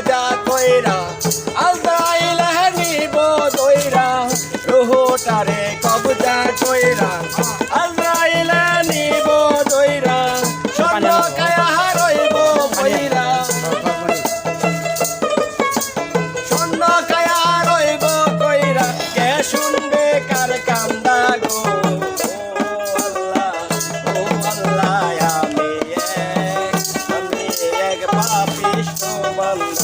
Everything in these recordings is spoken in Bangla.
সোজা কইরা আজরাইল নিব দইরা, রুহটারে কবজা কইরা আজরাইল নিব দইরা স্বর্ণ কায়া রইব বইরা স্বর্ণ কায়া রইব কইরা, কে শুনবে কার কান্দা গো? ও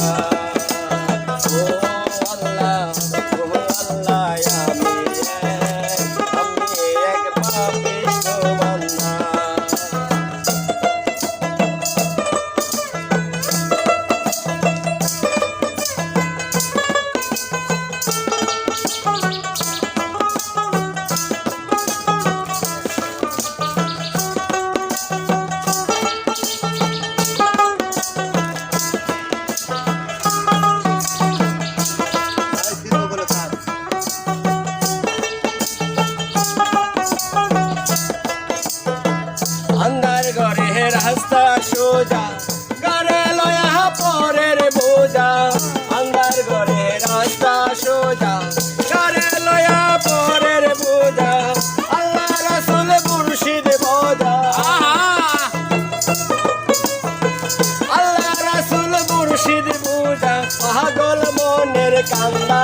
রাস্তা সোজা ঘরে লয়া পরের বোঝা আন্ধার ঘরে রাস্তা সোজা ঘরে লয়া পরের বোঝা আল্লাহ রাসুল মুর্শিদ বোঝা। আল্লাহ রাসুল মুর্শিদ বোঝা পাগল মনের কান্দা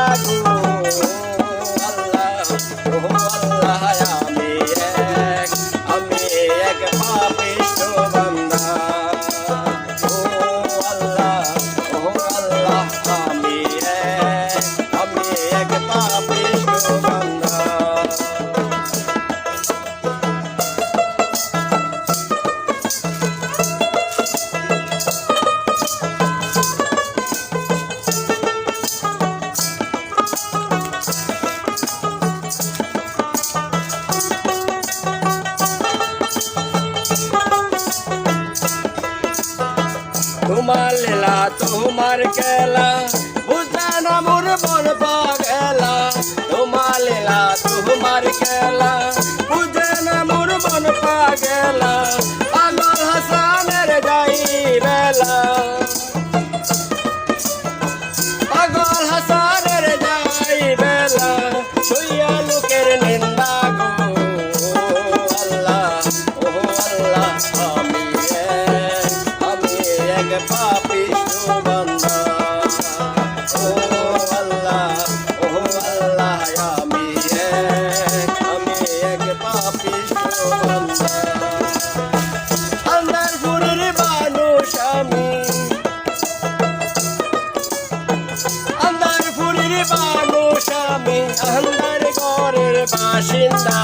তোমার খেলা বুঝে না মোর মন পাগলা? তোমার লীলা তোমার খেলা বুঝে না মোর মন পাগলা? পাগল হাসানের যাই বেলা। পাগল হাসানের যাই বেলা, শুইয়া লোকের নিন্দা গো। আন্দার ঘরের বাসিন্দা।